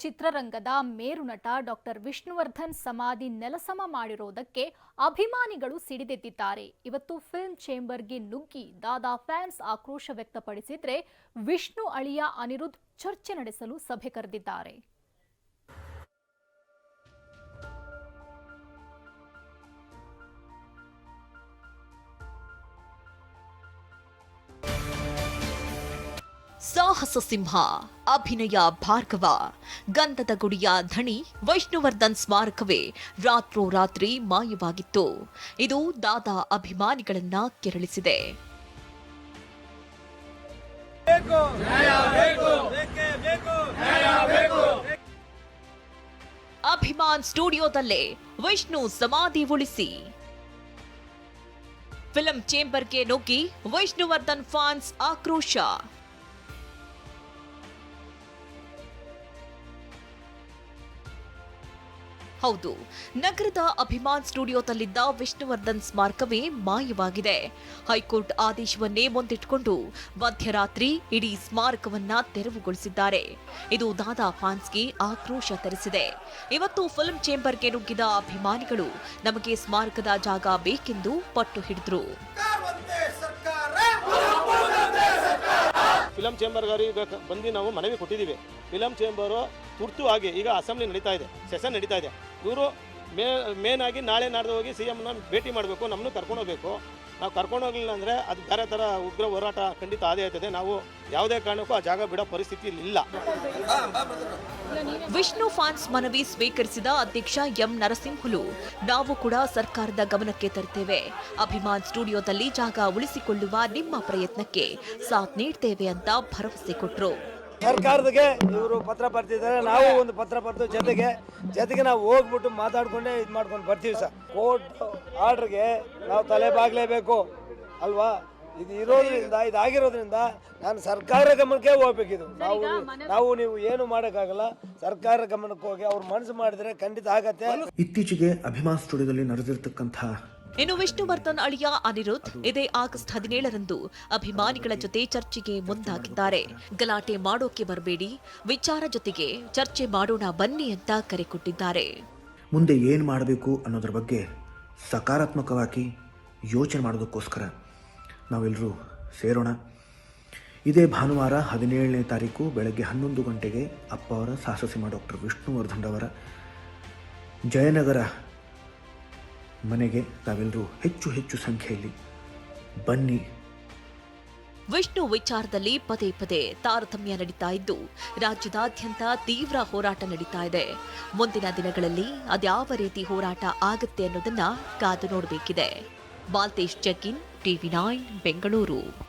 ಚಿತ್ರರಂಗದ ಮೇರುನಟ ಡಾಕ್ಟರ್ ವಿಷ್ಣುವರ್ಧನ್ ಸಮಾಧಿ ನೆಲಸಮ ಮಾಡಿರೋದಕ್ಕೆ ಅಭಿಮಾನಿಗಳು ಸಿಡಿದೆದ್ದಿದ್ದಾರೆ ಇವತ್ತು ಫಿಲ್ಮ್ ಚೇಂಬರ್ಗೆ ನುಗ್ಗಿ ದಾದಾ ಫ್ಯಾನ್ಸ್ ಆಕ್ರೋಶ ವ್ಯಕ್ತಪಡಿಸಿದ್ರೆ ವಿಷ್ಣು ಅಳಿಯ ಅನಿರುದ್ಧ್ ಚರ್ಚೆ ನಡೆಸಲು ಸಭೆ ಕರೆದಿದ್ದಾರೆ. ಸಾಹಸ ಸಿಂಹ, ಅಭಿನಯ ಭಾರ್ಗವ, ಗಂಧದ ಗುಡಿಯ ಧಣಿ ವೈಷ್ಣುವರ್ಧನ್ ಸ್ಮಾರಕವೇ ರಾತ್ರೋರಾತ್ರಿ ಮಾಯವಾಗಿತ್ತು. ಇದು ದಾದಾ ಅಭಿಮಾನಿಗಳನ್ನ ಕೆರಳಿಸಿದೆ. ಅಭಿಮಾನ್ ಸ್ಟುಡಿಯೋದಲ್ಲೇ ವಿಷ್ಣು ಸಮಾಧಿ ಉಳಿಸಿ. ಫಿಲಂ ಚೇಂಬರ್ಗೆ ನುಗ್ಗಿ ವೈಷ್ಣುವರ್ಧನ್ ಫ್ಯಾನ್ಸ್ ಆಕ್ರೋಶ. ಹೌದು, ನಗರದ ಅಭಿಮಾನ್ ಸ್ಟುಡಿಯೋದಲ್ಲಿದ್ದ ವಿಷ್ಣುವರ್ಧನ್ ಸ್ಮಾರಕವೇ ಮಾಯವಾಗಿದೆ. ಹೈಕೋರ್ಟ್ ಆದೇಶವನ್ನೇ ಮುಂದಿಟ್ಟುಕೊಂಡು ಮಧ್ಯರಾತ್ರಿ ಇಡೀ ಸ್ಮಾರಕವನ್ನ ತೆರವುಗೊಳಿಸಿದ್ದಾರೆ. ಇದು ದಾದಾ ಫ್ಯಾನ್ಸ್ಗೆ ಆಕ್ರೋಶ ತರಿಸಿದೆ. ಇವತ್ತು ಫಿಲ್ಮ್ ಚೇಂಬರ್ಗೆ ನುಗ್ಗಿದ ಅಭಿಮಾನಿಗಳು ನಮಗೆ ಸ್ಮಾರಕದ ಜಾಗ ಬೇಕೆಂದು ಪಟ್ಟು ಹಿಡಿದ್ರು. ಫಿಲಂ ಈಗ ಬಂದು ನಾವು ಮನವಿ ಕೊಟ್ಟಿದ್ದೀವಿ. ಫಿಲಂ ಚೇಂಬರು ತುರ್ತು ಆಗಿ ಈಗ ಅಸೆಂಬ್ಲಿ ನಡೀತಾ ಇದೆ, ಸೆಷನ್ ನಡೀತಾ ಇದೆ. ಇವರು ಮೇ ಮೇನ್ ಆಗಿ ನಾಳೆ ನಾಡ್ದು ಹೋಗಿ ಸಿ ಎಮ್ನ ಭೇಟಿ ಮಾಡಬೇಕು ನಮ್ಮನ್ನು ಕರ್ಕೊಂಡು ಹೋಗಬೇಕು. ನಾವು ಕರ್ಕೊಂಡು ಹೋಗಲಿಲ್ಲ ಅಂದರೆ ಅದು ಬೇರೆ ಥರ ಉಗ್ರ ಹೋರಾಟ ಖಂಡಿತ ಆದೇ ಆಯ್ತದೆ ನಾವು ಯಾವುದೇ ಕಾರಣಕ್ಕೂ ಆ ಜಾಗ ಬಿಡೋ ಪರಿಸ್ಥಿತಿ ಇಲ್ಲ. ವಿಷ್ಣು ಫಾನ್ಸ್ ಮನವಿ ಸ್ವೀಕರಿಸಿದ ಅಧ್ಯಕ್ಷ ಎಂ ನರಸಿಂಹುಲು, ನಾವು ಕೂಡ ಸರ್ಕಾರದ ಗಮನಕ್ಕೆ ತರ್ತೇವೆ. ಅಭಿಮಾನ್ ಸ್ಟುಡಿಯೋದಲ್ಲಿ ಜಾಗ ಉಳಿಸಿಕೊಳ್ಳುವ ನಿಮ್ಮ ಪ್ರಯತ್ನಕ್ಕೆ ಸಾಥ್ ನೀಡ್ತೇವೆ ಅಂತ ಭರವಸೆ ಕೊಟ್ಟರು ಸರ್ಕಾರದಾಗೆ ಇವರು ಪತ್ರ ಬರ್ತಿದ್ದಾರೆ. ನಾವು ಒಂದು ಪತ್ರ ಬರ್ತೀವಿ ಜೊತೆಗೆ ಜೊತೆಗೆ ನಾವು ಹೋಗ್ಬಿಟ್ಟು ಮಾತಾಡ್ಕೊಂಡೆ ಇದು ಮಾಡ್ಕೊಂಡು ಬರ್ತೀವಿ ಸರ್. ಕೋರ್ಟ್ ಆರ್ಡ್ರಿಗೆ ನಾವು ತಲೆ ಬಾಗ್ಲೇಬೇಕು ಅಲ್ವಾ? ಇದು ಇರೋದ್ರಿಂದ ಇದಾಗಿರೋದ್ರಿಂದ ನಾನು ಸರ್ಕಾರ ಗಮನಕ್ಕೆ ಹೋಗ್ಬೇಕಿದು. ನಾವು ನಾವು ನೀವು ಏನು ಮಾಡೋಕ್ಕಾಗಲ್ಲ ಸರ್ಕಾರ ಗಮನಕ್ಕೆ ಹೋಗಿ ಅವ್ರು ಮನಸ್ಸು ಮಾಡಿದ್ರೆ ಖಂಡಿತ ಆಗತ್ತೆ. ಇತ್ತೀಚೆಗೆ ಅಭಿಮಾನ ಸ್ಟುಡಿಯೋದಲ್ಲಿ ನಡೆದಿರ್ತಕ್ಕಂಥ ಇನ್ನು ವಿಷ್ಣುವರ್ಧನ್ ಅಳಿಯ ಅನಿರುದ್ ಇದೇ ಆಗಸ್ಟ್ ಹದಿನೇಳರಂದು ಅಭಿಮಾನಿಗಳ ಜೊತೆ ಚರ್ಚೆಗೆ ಮುಂದಾಗಿದ್ದಾರೆ. ಗಲಾಟೆ ಮಾಡೋಕೆ ಬರಬೇಡಿ, ವಿಚಾರ ಜೊತೆಗೆ ಚರ್ಚೆ ಮಾಡೋಣ ಬನ್ನಿ ಅಂತ ಕರೆ ಕೊಟ್ಟಿದ್ದಾರೆ. ಮುಂದೆ ಏನು ಮಾಡಬೇಕು ಅನ್ನೋದ್ರ ಬಗ್ಗೆ ಸಕಾರಾತ್ಮಕವಾಗಿ ಯೋಚನೆ ಮಾಡೋದಕ್ಕೋಸ್ಕರ ನಾವೆಲ್ಲರೂ ಸೇರೋಣ. ಇದೇ ಭಾನುವಾರ ಹದಿನೇಳನೇ ತಾರೀಕು ಬೆಳಗ್ಗೆ ಹನ್ನೊಂದು ಗಂಟೆಗೆ ಅಪ್ಪ ಅವರ ಸಾಹಸಸಿಂಹ ಡಾಕ್ಟರ್ ವಿಷ್ಣುವರ್ಧನ್ ಅವರ ಜಯನಗರ ಮನೆಗೆ ತಾವೆಲ್ಲರೂ ಹೆಚ್ಚು ಹೆಚ್ಚು ಸಂಖ್ಯೆಯಲ್ಲಿ ಬನ್ನಿ. ವಿಷ್ಣು ವಿಚಾರದಲ್ಲಿ ಪದೇ ಪದೇ ತಾರತಮ್ಯ ನಡೀತಾ ಇದ್ದು, ರಾಜ್ಯದಾದ್ಯಂತ ತೀವ್ರ ಹೋರಾಟ ನಡೀತಾ ಇದೆ. ಮುಂದಿನ ದಿನಗಳಲ್ಲಿ ಅದ್ಯಾವ ರೀತಿ ಹೋರಾಟ ಆಗುತ್ತೆ ಅನ್ನೋದನ್ನ ಕಾದು ನೋಡಬೇಕಿದೆ. ಬಾಲ್ತೇಶ್ ಜಗ್ಗಿನ್ ಟಿವಿ ನೈನ್, ಬೆಂಗಳೂರು.